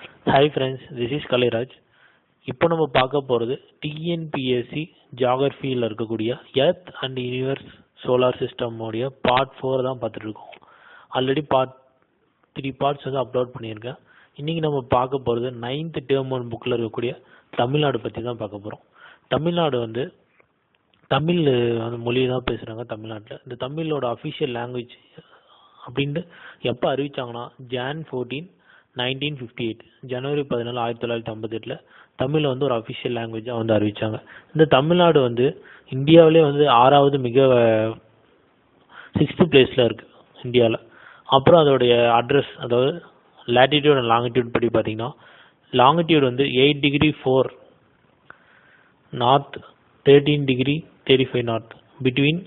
Hi friends this is Kalairaj இப்போ நம்ம பார்க்க போகிறது டிஎன்பிஎஸ்சி ஜாகிரஃபியில் இருக்கக்கூடிய எர்த் அண்ட் யூனிவர்ஸ் சோலார் சிஸ்டமோடைய பார்ட் ஃபோர் தான் பார்த்துட்ருக்கோம் ஆல்ரெடி பார்ட் த்ரீ பார்ட்ஸ் வந்து அப்லோட் பண்ணியிருக்கேன். இன்றைக்கி நம்ம பார்க்க போகிறது நைன்த் டேர்ம் ஒன் புக்கில் இருக்கக்கூடிய தமிழ்நாடு பற்றி தான் பார்க்க போகிறோம் தமிழ்நாடு வந்து தமிழ் அந்த மொழி தான் பேசுகிறாங்க தமிழ்நாட்டில். இந்த தமிழோட அஃபிஷியல் லாங்குவேஜ் அப்படின்ட்டு எப்போ அறிவிச்சாங்கன்னா Jan fourteen nineteen fifty eight ஜனவரி பதினாலு ஆயிரத்தி தொள்ளாயிரத்தி ஐம்பத்தெட்டில் தமிழை வந்து ஒரு அஃபிஷியல் லாங்குவேஜாக வந்து அறிவித்தாங்க இந்த தமிழ்நாடு வந்து இந்தியாவிலே வந்து ஆறாவது மிக சிக்ஸ்த்து பிளேஸில் இருக்குது இந்தியாவில் அப்புறம் அதோடைய அட்ரஸ் அதாவது லேட்டிடியூட் அண்ட் லாங்கிடியூட் படி பார்த்தீங்கன்னா லாங்கிடியூட் வந்து eight degree four north thirteen degree thirty five north between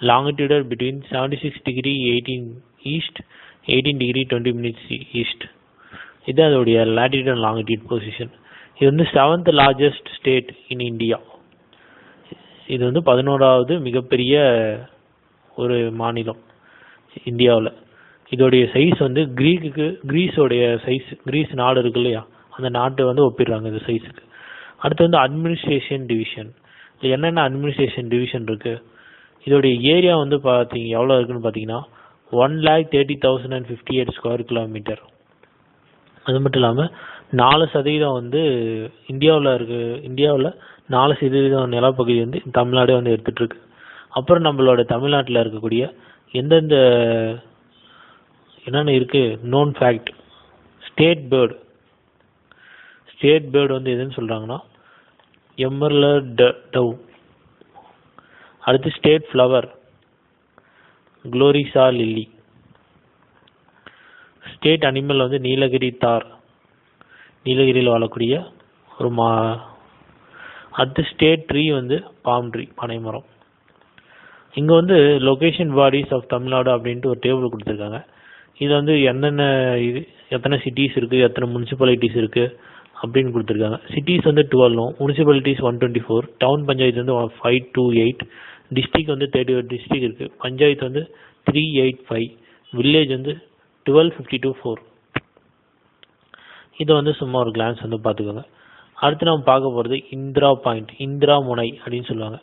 longitude between seventy six degree eighteen east eighteen degree twenty minutes east இது அதோடைய latitude அண்ட் longitude பொசிஷன் இது வந்து seventh largest state in India இது வந்து பதினோராவது மிகப்பெரிய ஒரு மாநிலம் இந்தியாவில். இதோடைய சைஸ் வந்து க்ரீக்கு கிரீஸோடைய சைஸ் கிரீஸ் நாடு இருக்கு இல்லையா? அந்த நாட்டை வந்து ஒப்பிடுறாங்க இந்த சைஸுக்கு அடுத்து வந்து அட்மினிஸ்ட்ரேஷன் டிவிஷன் இது என்னென்ன அட்மினிஸ்ட்ரேஷன் டிவிஷன் இருக்குது இதோடைய ஏரியா வந்து பார்த்தீங்க எவ்வளோ இருக்குன்னு பார்த்தீங்கன்னா one lakh thirty thousand and fifty eight square kilometre அது மட்டும் இல்லாமல் நாலு சதவீதம் வந்து இந்தியாவில் இருக்கு இந்தியாவில் நாலு சதவீதம் நிலப்பகுதி வந்து தமிழ்நாடே வந்து எடுத்துகிட்ருக்கு அப்புறம் நம்மளோட தமிழ்நாட்டில் இருக்கக்கூடிய எந்தெந்த என்னென்ன இருக்குது known fact state bird state bird வந்து எதுன்னு சொல்கிறாங்கன்னா எம்மர்லர் டவ் அடுத்து state flower gloriosa lily state animal வந்து நீலகிரி தார். நீலகிரியில் வாழக்கூடிய ஒரு மா அடுத்து ஸ்டேட் ட்ரீ வந்து பாம் ட்ரீ பனைமரம் இங்கே வந்து லொக்கேஷன் பாடிஸ் ஆஃப் தமிழ்நாடு அப்படின்ட்டு ஒரு டேபிள் கொடுத்துருக்காங்க. இது வந்து என்னென்ன இது எத்தனை சிட்டிஸ் இருக்குது எத்தனை முனிசிபாலிட்டிஸ் இருக்குது அப்படின்னு கொடுத்துருக்காங்க. சிட்டிஸ் வந்து டுவெல்லும் municipalities one twenty four town panchayat வந்து ஃபைவ் டூ எயிட் டிஸ்ட்ரிக் வந்து தேர்ட்டி ஒரு டிஸ்ட்ரிக் இருக்குது பஞ்சாயத்து வந்து த்ரீ எயிட் ஃபைவ் வில்லேஜ் வந்து டுவெல் ஃபிஃப்டி டூ ஃபோர் இதை வந்து சும்மா ஒரு கிளான்ஸ் வந்து பார்த்துக்கோங்க. அடுத்து நம்ம பார்க்க போகிறது இந்திரா பாயிண்ட் இந்திரா முனை அப்படின்னு சொல்லுவாங்க.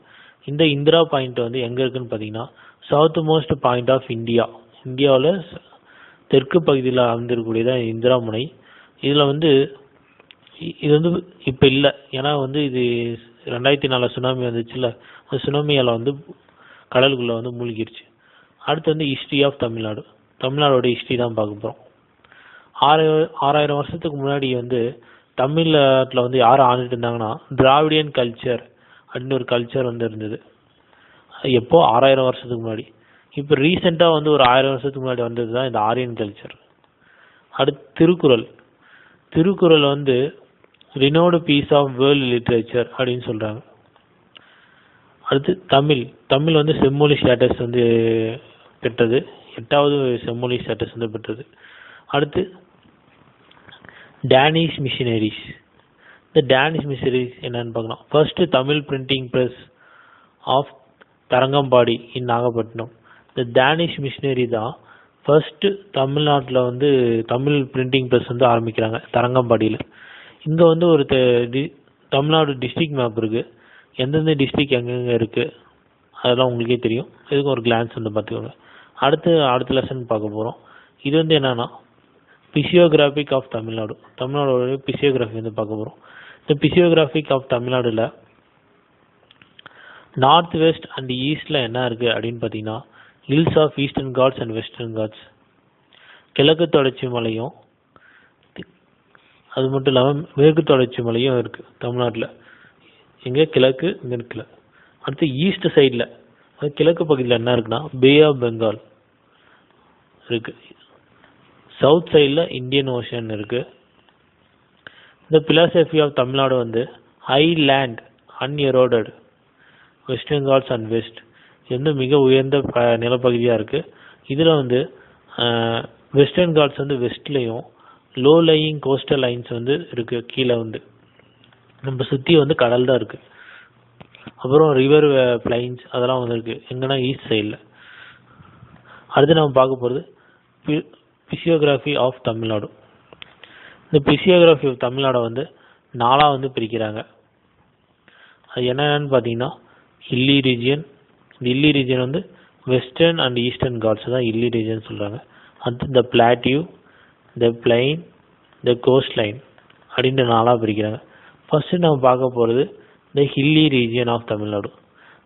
இந்த இந்திரா பாயிண்ட் வந்து எங்கே இருக்குன்னு பார்த்தீங்கன்னா south most point of India இந்தியாவில் தெற்கு பகுதியில் அமைந்திருக்கக்கூடியதான் இந்திரா முனை. இதில் வந்து இது வந்து இப்போ இல்லை. ஏன்னா வந்து இது ரெண்டாயிரத்தி நாலில் சுனாமி வந்துச்சுல்ல. சுனாமியால் வந்து கடலுக்குள்ளே வந்து மூழ்கிருச்சு. அடுத்து வந்து ஹிஸ்ட்ரி ஆஃப் தமிழ்நாடு. தமிழ்நாடோட ஹிஸ்ட்ரி தான் பார்க்க போகிறோம் ஆறு ஆறாயிரம் வருஷத்துக்கு முன்னாடி வந்து தமிழ்நாட்டில் வந்து யார் ஆண்டுட்டு இருந்தாங்கன்னா திராவிடியன் கல்ச்சர் அப்படின்னு ஒரு கல்ச்சர் வந்து இருந்தது. எப்போ? ஆறாயிரம் வருஷத்துக்கு முன்னாடி. இப்போ ரீசெண்டாக வந்து ஒரு ஆயிரம் வருஷத்துக்கு முன்னாடி வந்தது தான் இந்த ஆரியன் கல்ச்சர் அடுத்து திருக்குறள். திருக்குறள் வந்து renowned piece of world literature அப்படின்னு சொல்கிறாங்க அடுத்து தமிழ். தமிழ் வந்து செம்மொழி ஸ்டேட்டஸ் வந்து பெற்றது. எட்டாவது செம்மொழி ஸ்டேட்டஸ் வந்து பெற்றது. அடுத்து டேனிஷ் மிஷினரிஸ் இந்த டேனிஷ் மிஷினரிஸ் என்னன்னு பார்க்கலாம். First Tamil printing press of Tharangambadi in Nagapattinam. இந்த டேனிஷ் மிஷினரி தான் ஃபர்ஸ்ட்டு தமிழ்நாட்டில் வந்து தமிழ் பிரிண்டிங் ப்ரெஸ் வந்து ஆரம்பிக்கிறாங்க தரங்கம்பாடியில். இங்கே வந்து ஒரு தமிழ்நாடு டிஸ்ட்ரிக் மேப் இருக்குது எந்தெந்த டிஸ்ட்ரிக் எங்கெங்கே இருக்குது அதெல்லாம் உங்களுக்கே தெரியும். இதுக்கு ஒரு கிளான்ஸ் வந்து பார்த்துக்கோங்க. அடுத்து அடுத்த லெசன் பார்க்க போகிறோம் இது வந்து என்னென்னா பிசியோகிராஃபிக் ஆஃப் தமிழ்நாடு தமிழ்நாடோட பிசியோகிராஃபி வந்து பார்க்க போகிறோம் இந்த பிசியோகிராஃபிக் ஆஃப் தமிழ்நாடில் நார்த் வெஸ்ட் அண்ட் ஈஸ்டில் என்ன இருக்குது அப்படின்னு பார்த்தீங்கன்னா hills of Eastern Ghats and Western Ghats கிழக்கு தொடர்ச்சி மலையும் அது மட்டும் இல்லாமல் மேற்கு தொடர்ச்சி மலையும் இருக்குது தமிழ்நாட்டில். இங்கே கிழக்கு மேற்கில் அடுத்து ஈஸ்ட் சைடில் அது கிழக்கு பகுதியில் என்ன இருக்குன்னா பே ஆஃப் பெங்கால் இருக்குது சவுத் சைடில் இந்தியன் ஓஷன் இருக்குது இந்த பிலாசபி ஆஃப் தமிழ்நாடு வந்து high land uneroded western Bengals and west இது வந்து மிக உயர்ந்த ப நிலப்பகுதியாக இருக்குது இதில் வந்து வெஸ்டர்ன் காட்ஸ் வந்து வெஸ்ட்லேயும் லோ லையிங் கோஸ்டல் லைன்ஸ் வந்து இருக்குது கீழே வந்து. நம்ம சுற்றி வந்து கடல் தான் இருக்குது அப்புறம் ரிவர் பிளைன்ஸ் அதெல்லாம் வந்துருக்கு எங்கன்னா ஈஸ்ட் சைடில் அடுத்து நம்ம பார்க்க போகிறது பிசியோகிராஃபி ஆஃப் தமிழ்நாடு. இந்த பிசியோகிராஃபி ஆஃப் தமிழ்நாடை வந்து நாலாக வந்து பிரிக்கிறாங்க. அது என்னென்னு பார்த்தீங்கன்னா ஹில்லி ரீஜியன் இந்த ஹில்லி ரீஜியன் வந்து வெஸ்டர்ன் அண்ட் ஈஸ்டர்ன் காட்ஸ் தான் ஹில்லி ரீஜியன் சொல்கிறாங்க அடுத்து the plateau the plain the coast line அப்படின்ட்டு நாளாக பிரிக்கிறாங்க. ஃபஸ்ட்டு நம்ம பார்க்க போகிறது the hilly region of Tamil Nadu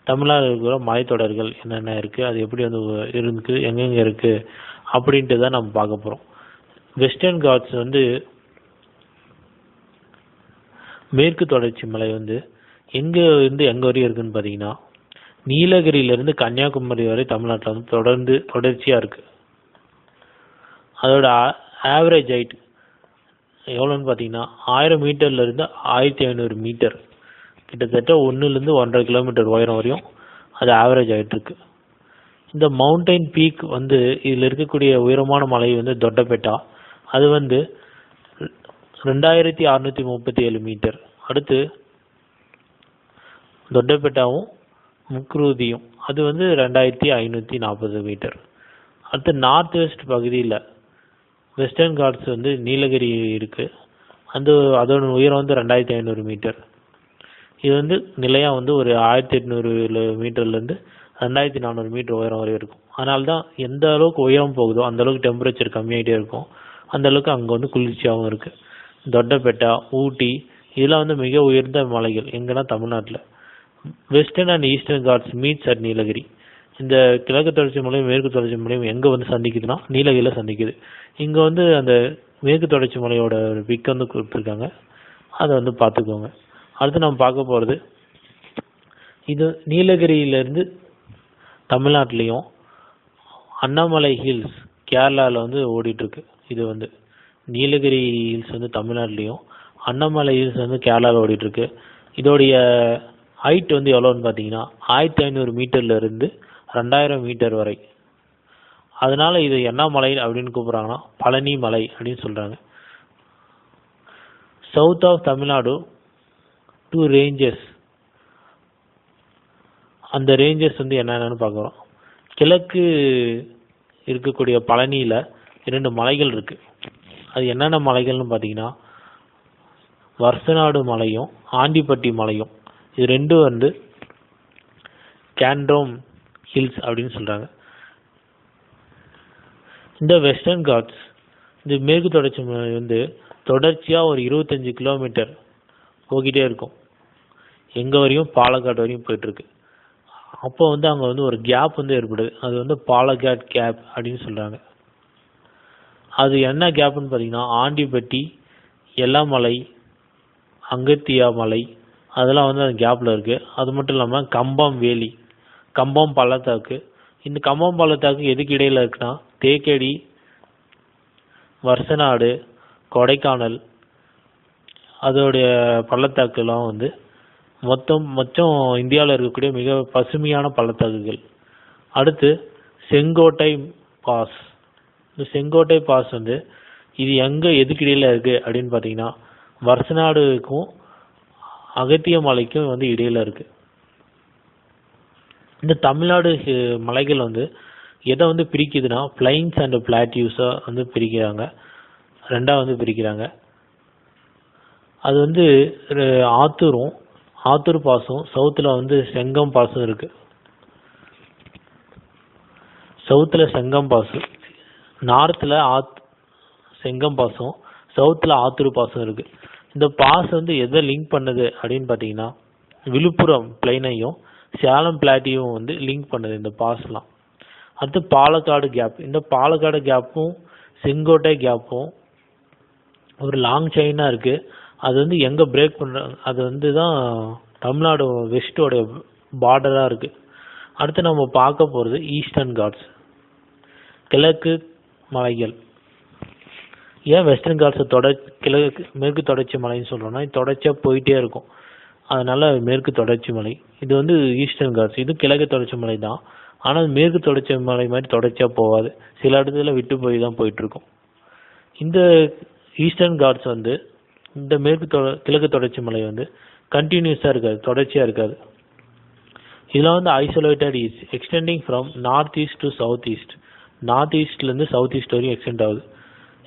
Tamil Nadu இருக்கிற மலைத்தொடர்கள் என்னென்ன இருக்குது அது எப்படி வந்து இருக்கு எங்கெங்கே இருக்குது அப்படின்ட்டு தான் நம்ம பார்க்க போகிறோம் வெஸ்டர்ன் காட்ஸ் வந்து மேற்கு தொடர்ச்சி மலை வந்து எங்கே இருந்து எங்கே வரையும் இருக்குதுன்னு பார்த்தீங்கன்னா நீலகிரியிலேருந்து கன்னியாகுமரி வரை தமிழ்நாட்டில் வந்து தொடர்ந்து தொடர்ச்சியாக இருக்குது அதோட ஆவரேஜ் ஹைட் எவ்வளோன்னு பார்த்தீங்கன்னா ஆயிரம் மீட்டர்லேருந்து ஆயிரத்தி ஐநூறு மீட்டர். கிட்டத்தட்ட ஒன்றுலேருந்து ஒன்றரை கிலோமீட்டர் உயரம் வரையும் அது ஆவரேஜ் ஆகிட்டுருக்கு இந்த மவுண்டைன் பீக் வந்து இதில் இருக்கக்கூடிய உயரமான மலை வந்து தொட்டபெட்டா. அது வந்து ரெண்டாயிரத்தி அறநூற்றி முப்பத்தி ஏழு மீட்டர். அடுத்து தொட்டபெட்டாவும் முக்ரூதியும். அது வந்து ரெண்டாயிரத்தி ஐநூற்றி நாற்பது மீட்டர். அடுத்து நார்த் வெஸ்ட் பகுதியில் வெஸ்டர்ன் காட்ஸ் வந்து நீலகிரி இருக்குது அந்த அதோட உயரம் வந்து ரெண்டாயிரத்தி ஐநூறு மீட்டர். இது வந்து நிலையாக வந்து ஒரு ஆயிரத்தி எட்நூறு மீட்டர்லேருந்து ரெண்டாயிரத்தி நானூறு மீட்டர் உயரம் வரை இருக்கும். அதனால தான் எந்த அளவுக்கு உயரம் போகுதோ அந்த அளவுக்கு டெம்பரேச்சர் கம்மியாகிட்டே இருக்கும். அந்த அளவுக்கு அங்கே வந்து குளிர்ச்சியாகவும் இருக்குது தொட்டப்பேட்டா ஊட்டி இதெல்லாம் வந்து மிக உயர்ந்த மலைகள். எங்கன்னா தமிழ்நாட்டில். Western and eastern ghats meets at Nilgiri. இந்த கிழக்கு தொடர்ச்சி மலையும் மேற்கு தொடர்ச்சி மலையும் எங்கே வந்து சந்திக்குதுன்னா நீலகிரியில் சந்திக்குது. இங்கே வந்து அந்த மேற்கு தொடர்ச்சி மலையோட ஒரு பிக் வந்து கொடுத்துருக்காங்க. அதை வந்து பார்த்துக்கோங்க. அடுத்து நம்ம பார்க்க போகிறது இது நீலகிரியிலேருந்து தமிழ்நாட்டிலையும் அண்ணாமலை ஹில்ஸ் கேரளாவில் வந்து ஓடிட்டுருக்கு. இது வந்து நீலகிரி ஹில்ஸ் வந்து தமிழ்நாட்டிலையும் அண்ணாமலை ஹில்ஸ் வந்து கேரளாவில் ஓடிட்டுருக்கு. இதோடைய ஹைட் வந்து எவ்வளோன்னு பார்த்தீங்கன்னா ஆயிரத்தி ஐநூறு மீட்டர்லேருந்து ரெண்டாயிரம் மீட்டர் வரை. அதனால இது என்ன மலை அப்படின்னு கூப்பிட்றாங்கன்னா பழனி மலை அப்படின்னு சொல்கிறாங்க south of Tamil Nadu two ranges அந்த ரேஞ்சஸ் வந்து என்னென்னு பார்க்குறோம். கிழக்கு இருக்கக்கூடிய பழனியில் இரண்டு மலைகள் இருக்குது அது என்னென்ன மலைகள்னு பார்த்தீங்கன்னா வருஷநாடு மலையும் ஆண்டிப்பட்டி மலையும். இது ரெண்டும் வந்து கேண்ட்ரோம் ஹில்ஸ் அப்படின்னு சொல்கிறாங்க இந்த வெஸ்டர்ன் காட்ஸ் இந்த மேற்கு தொடர்ச்சி மலை வந்து தொடர்ச்சியாக ஒரு இருபத்தஞ்சி கிலோமீட்டர் போய்கிட்டே இருக்கும். எங்கே வரையும் பாலக்காடு வரையும் போயிட்டுருக்கு. அப்போ வந்து அங்கே வந்து ஒரு கேப் வந்து ஏற்படுது. அது வந்து பாலக்காட் கேப் அப்படின்னு சொல்கிறாங்க அது என்ன கேப்னு பார்த்தீங்கன்னா ஆண்டிப்பட்டி எல்லாமலை அங்கத்தியா மலை அதெல்லாம் வந்து அந்த கேப்பில் இருக்குது அது மட்டும் இல்லாமல் கம்பம் வேலி கம்பம் பள்ளத்தாக்கு. இந்த கம்பம் பள்ளத்தாக்கு எதுக்கு இடையில் இருக்குன்னா தேக்கடி வருசநாடு கொடைக்கானல் அதோடைய பள்ளத்தாக்குலாம் வந்து மொத்தம் மொத்தம் இந்தியாவில் இருக்கக்கூடிய மிக பசுமையான பள்ளத்தாக்குகள். அடுத்து செங்கோட்டை பாஸ். இந்த செங்கோட்டை பாஸ் வந்து இது எங்கே எதுக்கிடையில் இருக்குது அப்படின்னு பார்த்தீங்கன்னா வருசநாடுக்கும் அகத்திய மலைக்கும் வந்து இடையில் இருக்குது இந்த தமிழ்நாடு மலைகள் வந்து எதை வந்து பிரிக்குதுன்னா பிளைன்ஸ் அண்ட் பிளாட்யூஸாக வந்து பிரிக்கிறாங்க. ரெண்டாக வந்து பிரிக்கிறாங்க. அது வந்து ஆத்தூரும் ஆத்தூர் பாசம் சவுத்தில் வந்து செங்கம் பாசும் இருக்கு. சவுத்தில் செங்கம் பாசு நார்த்தில் ஆத் செங்கம் பாசம் சவுத்தில் ஆத்தூர் பாசம் இருக்குது இந்த பாஸ் வந்து எதை லிங்க் பண்ணுது அப்படின்னு பார்த்தீங்கன்னா விழுப்புரம் பிளைனையும் சேலம் பிளாட்டியும் வந்து லிங்க் பண்ணுது இந்த பாஸ்லாம் அடுத்து பாலக்காடு கேப் இந்த பாலக்காடு கேப்பும் செங்கோட்டை கேப்பும் ஒரு லாங் செயினாக இருக்குது அது வந்து எங்கே பிரேக் பண்ணுறாங்க அது வந்து தான் தமிழ்நாடு வெஸ்ட்டோடைய பார்டராக இருக்குது அடுத்து நம்ம பார்க்க போகிறது ஈஸ்டர்ன் காட்ஸ் கிழக்கு மலைகள். ஏன் வெஸ்டர்ன் காட்ஸை தொட கிழக்கு மேற்கு தொடர்ச்சி மலைன்னு சொல்கிறோன்னா தொடர்ச்சியாக போயிட்டே இருக்கும். அதனால மேற்கு தொடர்ச்சி மலை. இது வந்து ஈஸ்டர்ன் காட்ஸ் இது கிழக்கு தொடர்ச்சி மலை தான். ஆனால் மேற்கு தொடர்ச்சி மலை மாதிரி தொடர்ச்சியாக போகாது. சில இடத்துல விட்டு போய் தான் போயிட்டுருக்கும். இந்த ஈஸ்டர்ன் காட்ஸ் வந்து இந்த மேற்கு தொட கிழக்கு தொடர்ச்சி மலை வந்து கண்டினியூஸாக இருக்காது. தொடர்ச்சியாக இருக்காது. இதெல்லாம் வந்து isolated is extending from north east to south east north ஈஸ்ட்லேருந்து south east வரையும் எக்ஸ்டெண்ட் ஆகுது.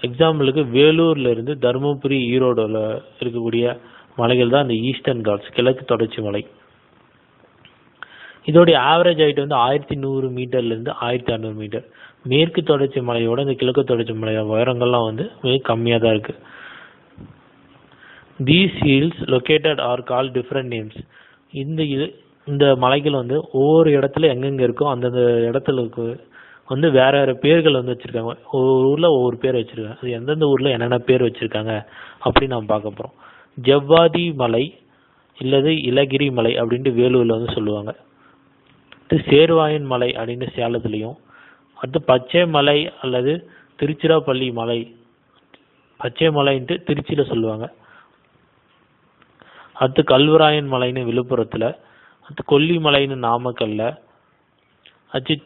எக்ஸாம்பிளுக்கு வேலூர்ல இருந்து தருமபுரி ஈரோடில் இருக்கக்கூடிய மலைகள் தான் இந்த ஈஸ்டர்ன் காட்ஸ் கிழக்கு தொடர்ச்சி மலை. இதோடைய ஆவரேஜ் ஹைட் வந்து ஆயிரத்தி நூறு மீட்டர்லேருந்து ஆயிரத்தி அறநூறு மீட்டர். மேற்கு தொடர்ச்சி மலையோட இந்த கிழக்கு தொடர்ச்சி மலையோட உயரங்கள்லாம் வந்து மிக கம்மியாக தான் இருக்குது these hills located are call different names இந்த இது இந்த மலைகள் வந்து ஒவ்வொரு இடத்துல எங்கெங்கே இருக்கோ அந்தந்த இடத்துல இருக்கு. வந்து வேற வேறு பேர்கள் வந்து வச்சுருக்காங்க. ஒவ்வொரு ஊரில் ஒவ்வொரு பேர் வச்சுருக்காங்க. அது எந்தெந்த ஊரில் என்னென்ன பேர் வச்சுருக்காங்க அப்படின்னு நம்ம பார்க்க போகிறோம் ஜவ்வாதி மலை இல்லது இலகிரி மலை அப்படின்ட்டு வேலூரில் வந்து சொல்லுவாங்க. அடுத்து சேர்வாயன் மலை அப்படின்னு சேலத்துலேயும். அடுத்து பச்சை மலை அல்லது திருச்சிராப்பள்ளி மலை. பச்சை மலைன்ட்டு திருச்சியில் சொல்லுவாங்க. அடுத்து கல்வராயன் மலைன்னு விழுப்புரத்தில். அடுத்து கொல்லிமலைன்னு நாமக்கல்ல. அச்சு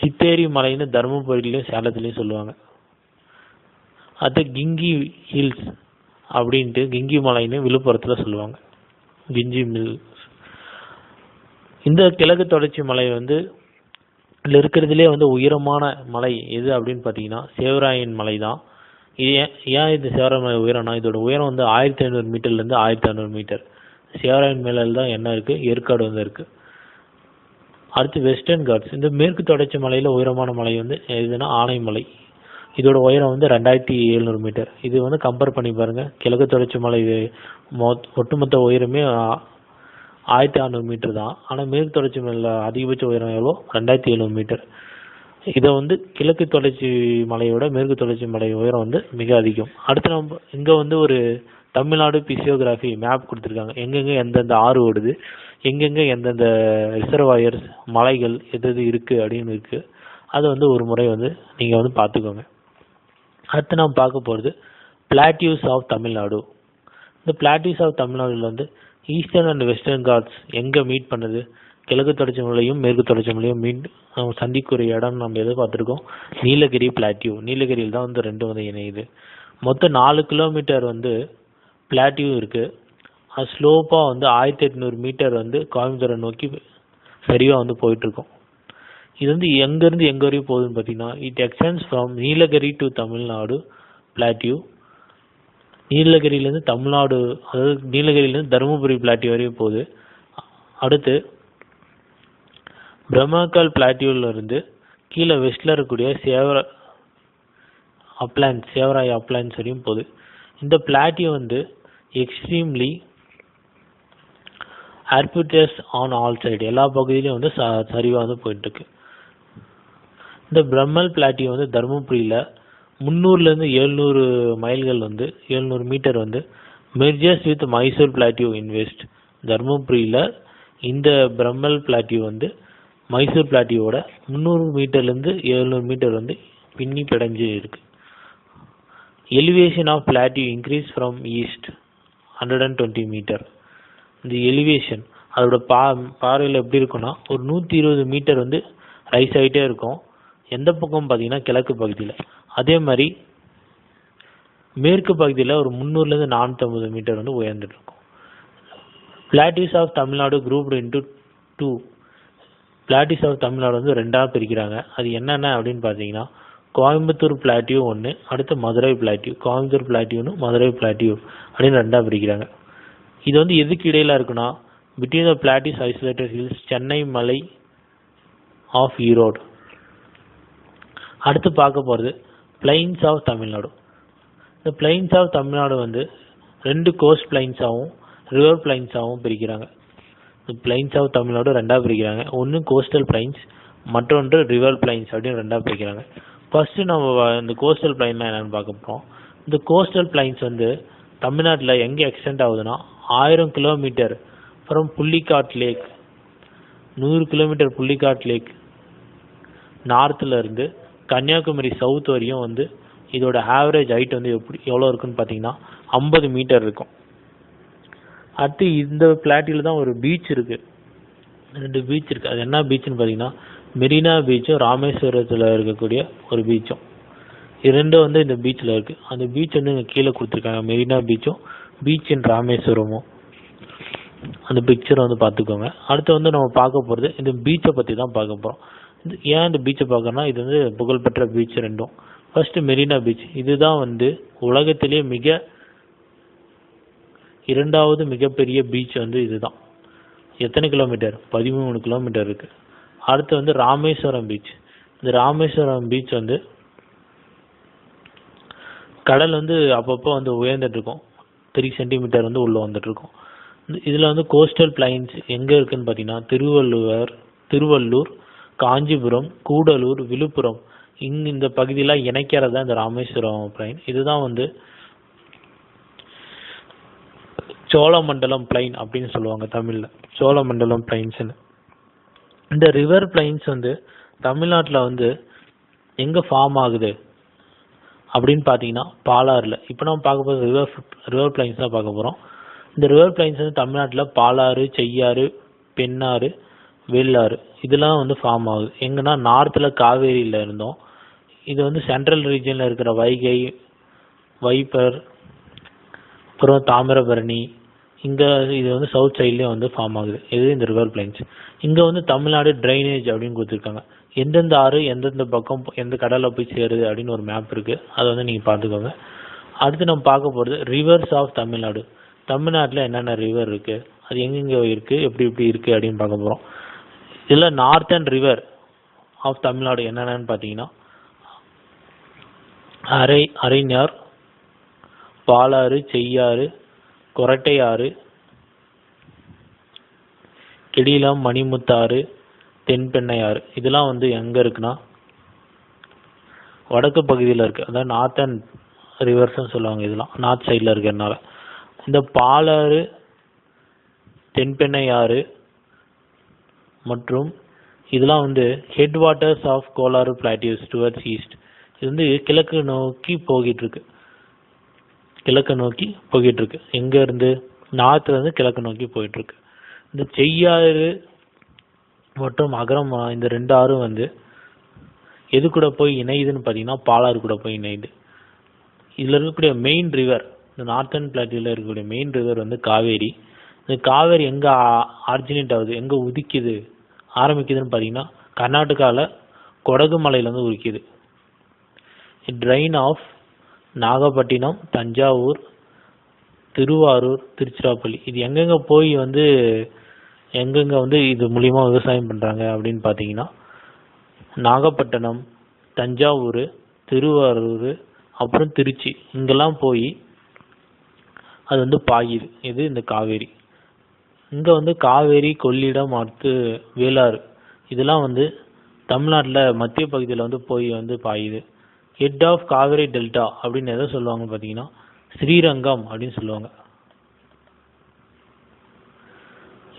சித்தேரி மலைன்னு தருமபுரியிலையும் சேலத்துலேயும் சொல்லுவாங்க. அடுத்து கிங்கி ஹில்ஸ். அப்படின்ட்டு கிங்கி மலைன்னு விழுப்புரத்தில் சொல்லுவாங்க. கிஞ்சி மில். இந்த கிழக்கு தொடர்ச்சி மலை வந்து இதில் இருக்கிறதுலே வந்து உயரமான மலை எது அப்படின்னு பார்த்தீங்கன்னா சேவராயன் மலை தான் இது ஏன் ஏன் இது சேவராயன் மலை உயரம்னா இதோட உயரம் வந்து ஆயிரத்தி ஐநூறு மீட்டர்லேருந்து ஆயிரத்தி ஐநூறு மீட்டர். சேவராயன் மேலில் தான் என்ன இருக்குது ஏற்காடு வந்து இருக்குது அடுத்து வெஸ்டர்ன் காட்ஸ். இந்த மேற்கு தொடர்ச்சி மலையில் உயரமான மலை வந்து எதுனா ஆனைமலை. இதோட உயரம் வந்து ரெண்டாயிரத்தி எழுநூறு மீட்டர். இது வந்து கம்பேர் பண்ணி பாருங்க. கிழக்கு தொடர்ச்சி மலை மொத் ஒட்டுமொத்த உயரமே ஆயிரத்தி அறநூறு மீட்டர் தான். ஆனால் மேற்கு தொடர்ச்சி மலையில் அதிகபட்ச உயரம் எவ்வளோ? ரெண்டாயிரத்தி எழுநூறு மீட்டர். இதை வந்து கிழக்கு தொடர்ச்சி மலையோட மேற்கு தொடர்ச்சி மலை உயரம் வந்து மிக அதிகம். அடுத்து நம்ம இங்கே வந்து ஒரு தமிழ்நாடு பிசியோகிராஃபி மேப் கொடுத்துருக்காங்க. எங்கெங்கே எந்தெந்த ஆறு ஓடுது எங்கெங்கே எந்தெந்த ரிசர்வாயர்ஸ் மலைகள் எது எது இருக்குது அப்படின்னு இருக்குது அதை வந்து ஒரு முறை வந்து நீங்கள் வந்து பார்த்துக்கோங்க. அடுத்து நாம் பார்க்க போகிறது பிளாட்யூஸ் ஆஃப் தமிழ்நாடு இந்த பிளாட்யூஸ் ஆஃப் தமிழ்நாடுல வந்து ஈஸ்டர்ன் அண்ட் வெஸ்டர்ன் காட்ஸ் எங்கே மீட் பண்ணுது? கிழக்கு தொடர்ச்சி மலையும் மேற்கு தொடர்ச்சி மலையும் மீட் நம்ம சந்திக்கூடிய இடம் நம்ம எதை பார்த்துருக்கோம் நீலகிரி பிளாட்யூ நீலகிரியில் தான் வந்து ரெண்டும் வந்து இணையுது. மொத்தம் நாலு கிலோமீட்டர் வந்து பிளாட்யூ இருக்குது ஸ்லோப்பாக வந்து ஆயிரத்தி எட்நூறு மீட்டர் வந்து கோயம்புத்தூரை நோக்கி சரிவாக வந்து போயிட்டுருக்கோம். இது வந்து எங்கேருந்து எங்கே வரையும் போகுதுன்னு பார்த்தீங்கன்னா it extends from Nilgiri to Tamil Nadu plateau நீலகிரியிலேருந்து Tamil Nadu அதாவது நீலகிரியிலேருந்து தருமபுரி பிளாட்டியூ வரையும் போகுது. அடுத்து பிரம்மாக்கால் பிளாட்டியூவிலிருந்து கீழே வெஸ்டில் இருக்கக்கூடிய சேவர அப்ளான்ஸ் சேவராய் அப்ளான்ஸ் வரையும் போகுது. இந்த பிளாட்டியூ வந்து extremely orbits on all side எல்லா பகுதியிலையும் வந்து ச சரிவாக வந்து போயிட்டுருக்கு. இந்த பிரம்மல் பிளாட்டியம் வந்து தருமபுரியில் முந்நூறுலேருந்து எழுநூறு மைல்கள் வந்து எழுநூறு மீட்டர் வந்து merges with Mysore plateau in west தருமபுரியில் இந்த பிரம்மல் பிளாட்டியோ வந்து மைசூர் பிளாட்டியோட முந்நூறு மீட்டர்லேருந்து எழுநூறு மீட்டர் வந்து பின்னி பிடைஞ்சு இருக்கு. Elevation of plateau increase from east hundred and twenty metre இந்த எலிவேஷன் அதோட பா பார்வையில் எப்படி இருக்கும்னா ஒரு நூற்றி இருபது மீட்டர் வந்து ரைஸ் ஆகிட்டே இருக்கும். எந்த பக்கம் பார்த்தீங்கன்னா கிழக்கு பகுதியில். அதே மாதிரி மேற்கு பகுதியில் ஒரு முந்நூறுலேருந்து நானூற்றம்பது மீட்டர் வந்து உயர்ந்துட்டு இருக்கும் plateaus of Tamil Nadu grouped into two plateaus of Tamil Nadu வந்து ரெண்டாக பிரிக்கிறாங்க. அது என்னென்ன அப்படின்னு பார்த்தீங்கன்னா கோயம்புத்தூர் பிளாட்டியூ ஒன்று அடுத்து மதுரை பிளாட்டியூ கோயம்புத்தூர் பிளாட்டியூன்னு மதுரை பிளாட்டியூ அப்படின்னு ரெண்டாக பிரிக்கிறாங்க. இது வந்து எதுக்கு இடையில இருக்குன்னா between the plateaus isolated hills Chennai மலை ஆஃப் ஈரோடு அடுத்து பார்க்க போகிறது பிளைன்ஸ் ஆஃப் தமிழ்நாடு இந்த பிளைன்ஸ் ஆஃப் தமிழ்நாடு வந்து ரெண்டு கோஸ்ட் பிளைன்ஸாகவும் ரிவர் பிளைன்ஸாகவும் பிரிக்கிறாங்க. இந்த பிளைன்ஸ் ஆஃப் தமிழ்நாடு ரெண்டாக பிரிக்கிறாங்க. ஒன்று கோஸ்டல் பிளைன்ஸ் மற்றொன்று ரிவர் பிளைன்ஸ் அப்படின்னு ரெண்டாக பிரிக்கிறாங்க. ஃபஸ்ட்டு நம்ம இந்த கோஸ்டல் பிளைன்லாம் என்னென்னு பார்க்க போகிறோம் இந்த கோஸ்டல் பிளைன்ஸ் வந்து தமிழ்நாட்டில் எங்கே எக்ஸ்டெண்ட் ஆகுதுன்னா ஆயிரம் கிலோமீட்டர் ஃப்ரம் புள்ளிக்காட் லேக் நூறு கிலோமீட்டர் புள்ளிக்காட் லேக் நார்த்தில் இருந்து கன்னியாகுமரி சவுத் வரையும் வந்து இதோட ஆவரேஜ் ஹைட் வந்து எப்படி எவ்வளோ இருக்குன்னு பார்த்தீங்கன்னா ஐம்பது மீட்டர் இருக்கும். அடுத்து இந்த பிளாட்டில் தான் ஒரு பீச் இருக்குது ரெண்டு பீச் இருக்குது அது என்ன பீச்னு பார்த்தீங்கன்னா மெரினா பீச்சும் ராமேஸ்வரத்தில் இருக்கக்கூடிய ஒரு பீச்சும் இது ரெண்டும் வந்து இந்த பீச்சில் இருக்குது அந்த பீச் வந்து இங்கே கீழே கொடுத்துருக்காங்க. மெரினா பீச்சும் பீச் இன் ராமேஸ்வரமும். அந்த பிக்சரை வந்து பார்த்துக்கோங்க. அடுத்து வந்து நம்ம பார்க்க போகிறது இந்த பீச்சை பற்றி தான் பார்க்க போகிறோம் ஏன் இந்த பீச்சை பார்க்கறோம்னா இது வந்து புகழ்பெற்ற பீச் ரெண்டும். ஃபஸ்ட்டு மெரினா பீச் இதுதான் வந்து உலகத்திலேயே மிக இரண்டாவது மிகப்பெரிய பீச் வந்து இதுதான். எத்தனை கிலோமீட்டர் பதிமூணு கிலோமீட்டர் இருக்குது அடுத்து வந்து ராமேஸ்வரம் பீச் இந்த ராமேஸ்வரம் பீச் வந்து கடல் வந்து அப்பப்போ வந்து உயர்ந்துட்டுருக்கும் த்ரீ சென்டிமீட்டர் வந்து உள்ளே வந்துட்டுருக்கும் இருக்கும். இந்த- வந்து கோஸ்டல் பிளைன்ஸ் எங்கே இருக்குதுன்னு பார்த்தீங்கன்னா திருவள்ளுவர் திருவள்ளூர் காஞ்சிபுரம் கூடலூர் விழுப்புரம். இங் இந்த பகுதியெல்லாம் இணைக்கிறது தான் இந்த ராமேஸ்வரம் பிளைன். இதுதான் வந்து சோழமண்டலம் பிளைன் அப்படின்னு சொல்லுவாங்க தமிழில். சோழமண்டலம் பிளைன்ஸ்னு இந்த ரிவர் பிளைன்ஸ் வந்து தமிழ்நாட்டில் வந்து எங்கே ஃபார்ம் ஆகுது அப்படின்னு பார்த்தீங்கன்னா பாலாறில். இப்போ நம்ம பார்க்க போகிறது ரிவர் ரிவர் பிளைன்ஸ் தான் பார்க்க போகிறோம் இந்த ரிவர் பிளைன்ஸ் வந்து தமிழ்நாட்டில் பாலாறு செய்யாறு பெண்ணாறு வெள்ளாறு. இதெல்லாம் வந்து ஃபார்ம் ஆகுது. எங்கன்னா நார்த்தில் காவேரியில் இருந்தோம். இது வந்து சென்ட்ரல் ரீஜனில் இருக்கிற வைகை வைப்பர் அப்புறம் தாமிரபரணி. இங்கே இது வந்து சவுத் சைட்லேயும் வந்து ஃபார்ம் ஆகுது. இது இந்த ரிவர் பிளைன்ஸ் இங்கே வந்து தமிழ்நாடு ட்ரைனேஜ் அப்படின்னு கொடுத்துருக்காங்க. எந்தெந்த ஆறு எந்தெந்த பக்கம் எந்த கடலில் போய் சேருது அப்படின்னு ஒரு மேப் இருக்குது அதை வந்து நீங்கள் பார்த்துக்கோங்க. அடுத்து நம்ம பார்க்க போகிறது ரிவர்ஸ் ஆஃப் தமிழ்நாடு. தமிழ்நாட்டில் என்னென்ன ரிவர் இருக்குது அது எங்கெங்கே இருக்குது எப்படி எப்படி இருக்குது அப்படின்னு பார்க்க போகிறோம் இதில் நார்த்தன் ரிவர் ஆஃப் தமிழ்நாடு என்னென்னு பார்த்தீங்கன்னா அரை அரைஞார் பாலாறு செய்யாறு கொரட்டையாறு கிடிலம் மணிமுத்தாறு தென்பெண்ணையாறு. இதெல்லாம் வந்து எங்கே இருக்குன்னா வடக்கு பகுதியில் இருக்குது அதாவது நார்த்தன் ரிவர்ஸ்ன்னு சொல்லுவாங்க இதெல்லாம். நார்த் சைடில் இருக்கிறதுனால. இந்த பாலாறு தென்பெண்ணையாறு மற்றும் இதெல்லாம் வந்து head waters of Kolar plateaus towards east இது வந்து கிழக்கு நோக்கி போகிட்டு இருக்கு கிழக்கு நோக்கி போய்கிட்டு இருக்கு எங்க இருந்து? நார்த்ல இருந்து கிழக்கு நோக்கி போயிட்டு இருக்கு இந்த செய்யாறு மற்றும் அகரம் இந்த ரெண்டு ஆறும் வந்து எது கூட போய் இணையுதுன்னு பார்த்தீங்கன்னா பாலாறு கூட போய் இணையுது. இதில் இருக்கக்கூடிய மெயின் ரிவர் இந்த நார்த்தன் பிளாட்டியில் இருக்கக்கூடிய மெயின் ரிவர் வந்து காவேரி. இந்த காவேரி எங்கே ஆர்ஜினேட் ஆகுது? எங்கே உதிக்குது? ஆரம்பிக்குதுன்னு பார்த்தீங்கன்னா கர்நாடகாவில் கொடகு மலையிலேருந்து உரிக்குது. Drain of Nagapattinam Thanjavur Thiruvarur Tiruchirappalli. இது எங்கெங்கே போய் வந்து எங்கெங்கே வந்து இது மூலிமா விவசாயம் பண்ணுறாங்க அப்படின்னு பார்த்தீங்கன்னா நாகப்பட்டினம் தஞ்சாவூர் திருவாரூர் அப்புறம் திருச்சி இங்கெல்லாம் போய் அது வந்து பாயுது. இது இந்த காவேரி. இங்கே வந்து காவேரி கொள்ளிடம் அடுத்து வேளாறு. இதெல்லாம் வந்து தமிழ்நாட்டில் மத்திய பகுதியில் வந்து போய் வந்து பாயுது. ஹெட் ஆஃப் காவேரி டெல்டா அப்படின்னு எதை சொல்லுவாங்க பார்த்தீங்கன்னா? ஸ்ரீரங்கம் அப்படின்னு சொல்லுவாங்க.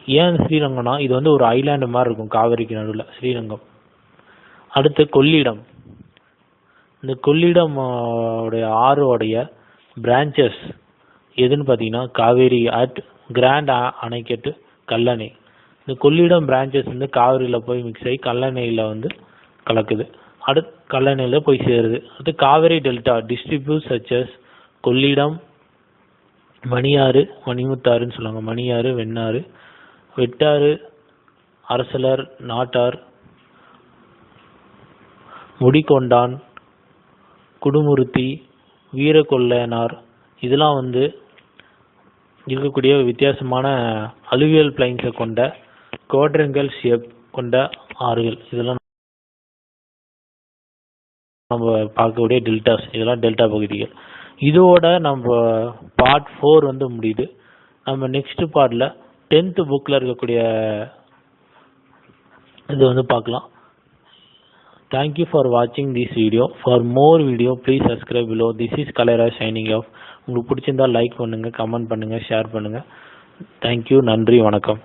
ஏன் ஸ்ரீரங்கம்னா இது வந்து ஒரு ஐலாண்டு மாதிரி இருக்கும் காவேரிக்கு நடுவில் ஸ்ரீரங்கம். அடுத்து கொள்ளிடம். இந்த கொள்ளிடம் ஆ, உடைய பிரான்ச்சஸ் எதுன்னு பார்த்தீங்கன்னா காவேரி அட் கிராண்ட் அணைக்கட்டு கல்லணை. இந்த கொள்ளிடம் பிரான்ச்சஸ் வந்து காவிரியில் போய் மிக்ஸ் ஆகி கல்லணையில் வந்து கலக்குது. அடுத்து கல்லணையில் போய் சேருது. அடுத்து Kaveri delta distributaries Kollidam Maniyaru மணிமுத்தாறுன்னு சொல்லுவாங்க. மணியாறு வெண்ணாறு வெட்டாறு அரசலர் நாட்டார் முடிகொண்டான் குடுமுருத்தி வீரகொள்ளையனார். இதெல்லாம் வந்து இருக்கக்கூடிய வித்தியாசமான அலுவியல் பிளைன்ஸை கொண்ட குவாட்ரங்கல் ஷேப் கொண்ட ஆறுகள். இதெல்லாம் நம்ம பார்க்கக்கூடிய டெல்டாஸ் இதெல்லாம் டெல்டா பகுதிகள். இதோட நம்ம பார்ட் ஃபோர் வந்து முடியுது. நம்ம நெக்ஸ்ட் பார்ட்ல டென்த் புக்கில் இருக்கக்கூடிய இது வந்து பார்க்கலாம். தேங்க்யூ ஃபார் வாட்சிங் this video for more video please subscribe below this is is of signing. உங்களுக்கு பிடிச்சிருந்தா லைக் பண்ணுங்கள் கமெண்ட் பண்ணுங்கள் ஷேர் பண்ணுங்கள் தேங்க்யூ நன்றி வணக்கம்.